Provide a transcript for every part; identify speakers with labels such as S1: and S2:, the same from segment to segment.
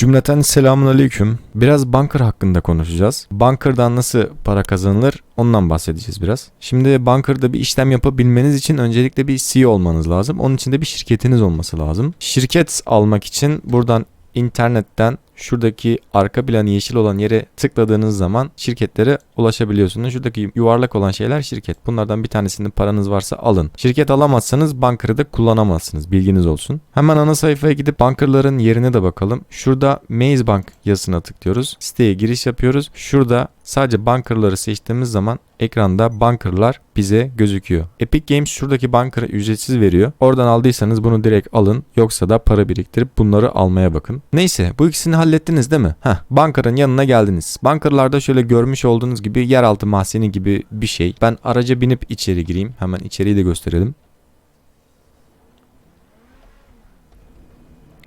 S1: Cümleten selamun aleyküm. Biraz Bunker hakkında konuşacağız. Bunker'dan nasıl para kazanılır ondan bahsedeceğiz biraz. Şimdi Bunker'da bir işlem yapabilmeniz için öncelikle bir CEO olmanız lazım. Onun için de bir şirketiniz olması lazım. Şirket almak için buradan internetten şuradaki arka planı yeşil olan yere tıkladığınız zaman şirketlere ulaşabiliyorsunuz. Şuradaki yuvarlak olan şeyler şirket. Bunlardan bir tanesinin paranız varsa alın. Şirket alamazsanız banker'ı da kullanamazsınız. Bilginiz olsun. Hemen ana sayfaya gidip bankerların yerine de bakalım. Şurada Maze Bank yazısına tıklıyoruz. Siteye giriş yapıyoruz. Şurada sadece bankerları seçtiğimiz zaman ekranda bankerlar bize gözüküyor. Epic Games şuradaki banker'ı ücretsiz veriyor. Oradan aldıysanız bunu direkt alın. Yoksa da para biriktirip bunları almaya bakın. Neyse bu ikisini hallettiniz değil mi? Heh, banker'ın yanına geldiniz. Banker'larda şöyle görmüş olduğunuz gibi yeraltı mahzeni gibi bir şey. Ben araca binip içeri gireyim. Hemen içeriği de gösterelim.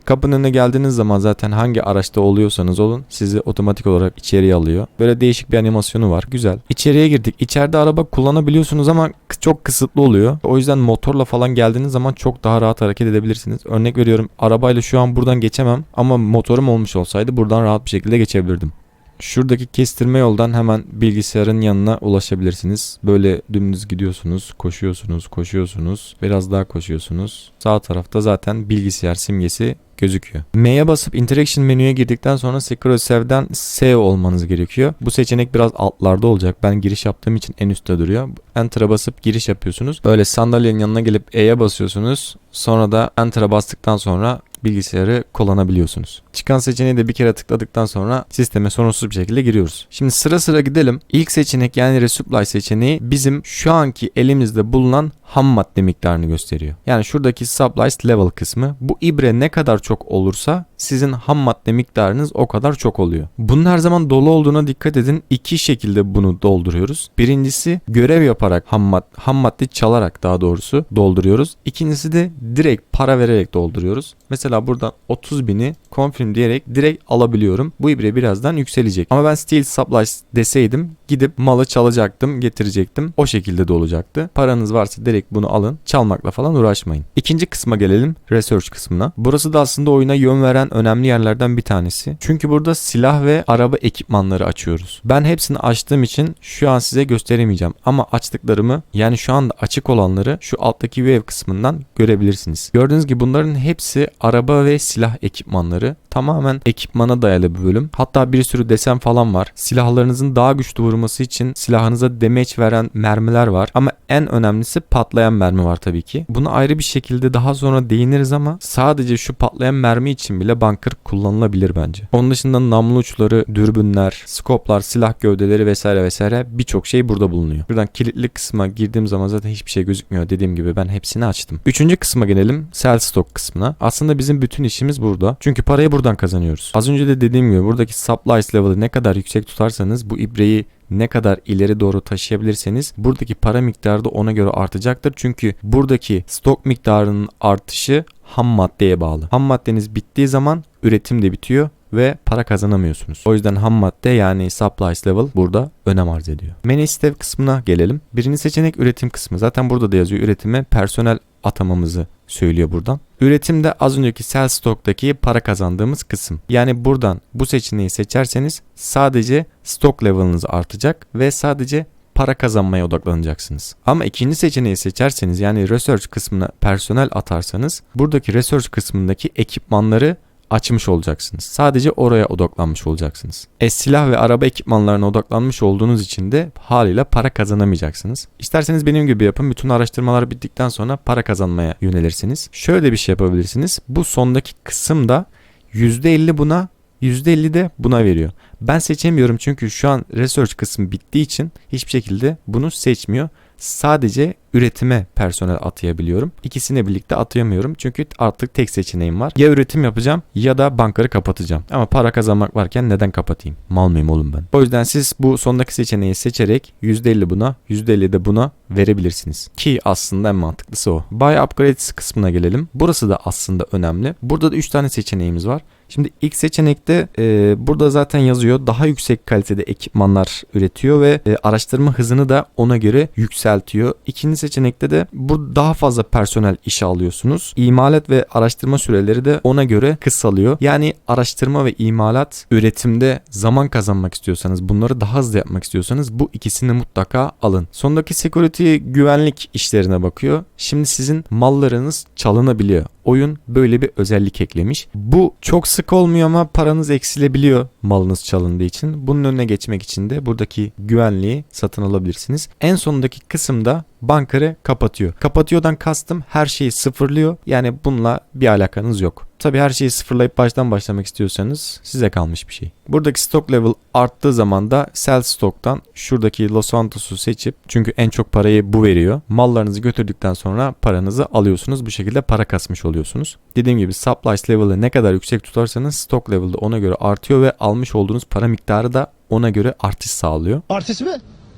S1: Kapının önüne geldiğiniz zaman zaten hangi araçta oluyorsanız olun sizi otomatik olarak içeriye alıyor. Böyle değişik bir animasyonu var. Güzel. İçeriye girdik. İçeride araba kullanabiliyorsunuz ama çok kısıtlı oluyor. O yüzden motorla falan geldiğiniz zaman çok daha rahat hareket edebilirsiniz. Örnek veriyorum arabayla şu an buradan geçemem ama motorum olmuş olsaydı buradan rahat bir şekilde geçebilirdim. Şuradaki kestirme yoldan hemen bilgisayarın yanına ulaşabilirsiniz. Böyle dümdüz gidiyorsunuz, koşuyorsunuz, koşuyorsunuz, biraz daha koşuyorsunuz. Sağ tarafta zaten bilgisayar simgesi gözüküyor. M'ye basıp interaction menüye girdikten sonra Secure Save'den S olmanız gerekiyor. Bu seçenek biraz altlarda olacak. Ben giriş yaptığım için en üstte duruyor. Enter'a basıp giriş yapıyorsunuz. Böyle sandalyenin yanına gelip E'ye basıyorsunuz. Sonra da Enter'a bastıktan sonra bilgisayarı kullanabiliyorsunuz. Çıkan seçeneği de bir kere tıkladıktan sonra sisteme sorunsuz bir şekilde giriyoruz. Şimdi sıra sıra gidelim. İlk seçenek yani resupply seçeneği bizim şu anki elimizde bulunan ham madde miktarını gösteriyor. Yani şuradaki supplies level kısmı. Bu ibre ne kadar çok olursa sizin ham madde miktarınız o kadar çok oluyor. Bunun her zaman dolu olduğuna dikkat edin. İki şekilde bunu dolduruyoruz. Birincisi görev yaparak ham, mad ham madde çalarak daha doğrusu dolduruyoruz. İkincisi de direkt para vererek dolduruyoruz. Mesela buradan 30 bini confirm diyerek direkt alabiliyorum. Bu ibre birazdan yükselecek. Ama ben steel supplies deseydim gidip malı çalacaktım, getirecektim. O şekilde de olacaktı. Paranız varsa direkt bunu alın. Çalmakla falan uğraşmayın. İkinci kısma gelelim. Research kısmına. Burası da aslında oyuna yön veren önemli yerlerden bir tanesi. Çünkü burada silah ve araba ekipmanları açıyoruz. Ben hepsini açtığım için şu an size gösteremeyeceğim. Ama açtıklarımı yani şu anda açık olanları şu alttaki web kısmından görebilirsiniz. Gördüğünüz gibi bunların hepsi araba ve silah ekipmanları. Tamamen ekipmana dayalı bir bölüm. Hatta bir sürü desen falan var. Silahlarınızın daha güçlü vurması için silahınıza damage veren mermiler var. Ama en önemlisi patlayan mermi var tabii ki. Buna ayrı bir şekilde daha sonra değiniriz ama sadece şu patlayan mermi için bile bunker kullanılabilir bence. Onun dışında namlu uçları, dürbünler, skoplar, silah gövdeleri vesaire vesaire birçok şey burada bulunuyor. Buradan kilitli kısma girdiğim zaman zaten hiçbir şey gözükmüyor. Dediğim gibi ben hepsini açtım. Üçüncü kısma gelelim. Sell stock kısmına. Aslında bizim bütün işimiz burada. Çünkü parayı buradan kazanıyoruz. Az önce de dediğim gibi buradaki supplies level'ı ne kadar yüksek tutarsanız bu ibreyi ne kadar ileri doğru taşıyabilirseniz buradaki para miktarı da ona göre artacaktır. Çünkü buradaki stok miktarının artışı ham maddeye bağlı. Ham maddeniz bittiği zaman üretim de bitiyor ve para kazanamıyorsunuz. O yüzden ham madde yani supplies level burada önem arz ediyor. Main step kısmına gelelim. Birinci seçenek üretim kısmı. Zaten burada da yazıyor. Üretime personel atamamızı söylüyor buradan. Üretimde az önceki sell stock'taki para kazandığımız kısım. Yani buradan bu seçeneği seçerseniz sadece stock level'ınız artacak ve sadece para kazanmaya odaklanacaksınız. Ama ikinci seçeneği seçerseniz yani research kısmına personel atarsanız buradaki research kısmındaki ekipmanları açmış olacaksınız. Sadece oraya odaklanmış olacaksınız. E silah ve araba ekipmanlarına odaklanmış olduğunuz için de haliyle para kazanamayacaksınız. İsterseniz benim gibi yapın. Bütün araştırmalar bittikten sonra para kazanmaya yönelirsiniz. Şöyle bir şey yapabilirsiniz. Bu sondaki kısım da %50 buna %50 de buna veriyor. Ben seçemiyorum çünkü şu an research kısmı bittiği için hiçbir şekilde bunu seçmiyor. Sadece üretime personel atayabiliyorum. İkisini birlikte atayamıyorum çünkü artık tek seçeneğim var. Ya üretim yapacağım ya da bankarı kapatacağım. Ama para kazanmak varken neden kapatayım? Mal mıyım oğlum ben? O yüzden siz bu sondaki seçeneği seçerek %50 buna %50 de buna verebilirsiniz. Ki aslında en mantıklısı o. Buy Upgrades kısmına gelelim. Burası da aslında önemli. Burada da 3 tane seçeneğimiz var. Şimdi ilk seçenekte e, burada zaten yazıyor daha yüksek kalitede ekipmanlar üretiyor ve e, araştırma hızını da ona göre yükseltiyor. İkinci seçenekte de bu daha fazla personel işe alıyorsunuz. İmalat ve araştırma süreleri de ona göre kısalıyor. Yani araştırma ve imalat üretimde zaman kazanmak istiyorsanız bunları daha hızlı yapmak istiyorsanız bu ikisini mutlaka alın. Sondaki security güvenlik işlerine bakıyor. Şimdi sizin mallarınız çalınabiliyor. Oyun böyle bir özellik eklemiş. Bu çok sık olmuyor ama paranız eksilebiliyor malınız çalındığı için. Bunun önüne geçmek için de buradaki güvenliği satın alabilirsiniz. En sondaki kısımda bankarı kapatıyor. Kapatıyordan kastım her şeyi sıfırlıyor. Yani bununla bir alakanız yok. Tabi her şeyi sıfırlayıp baştan başlamak istiyorsanız size kalmış bir şey. Buradaki stock level arttığı zaman da sell stock'tan şuradaki Los Santos'u seçip çünkü en çok parayı bu veriyor. Mallarınızı götürdükten sonra paranızı alıyorsunuz. Bu şekilde para kasmış oluyorsunuz. Dediğim gibi supply level'ı ne kadar yüksek tutarsanız stock level'da ona göre artıyor ve almış olduğunuz para miktarı da ona göre artış sağlıyor.
S2: Artist mi?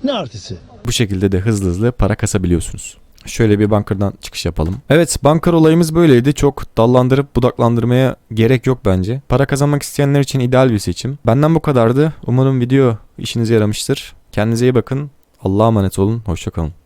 S2: Ne artisti?
S1: Bu şekilde de hızlı hızlı para kasabiliyorsunuz. Şöyle bir bankerdan çıkış yapalım. Evet banker olayımız böyleydi. Çok dallandırıp budaklandırmaya gerek yok bence. Para kazanmak isteyenler için ideal bir seçim. Benden bu kadardı. Umarım video işinize yaramıştır. Kendinize iyi bakın. Allah'a emanet olun. Hoşçakalın.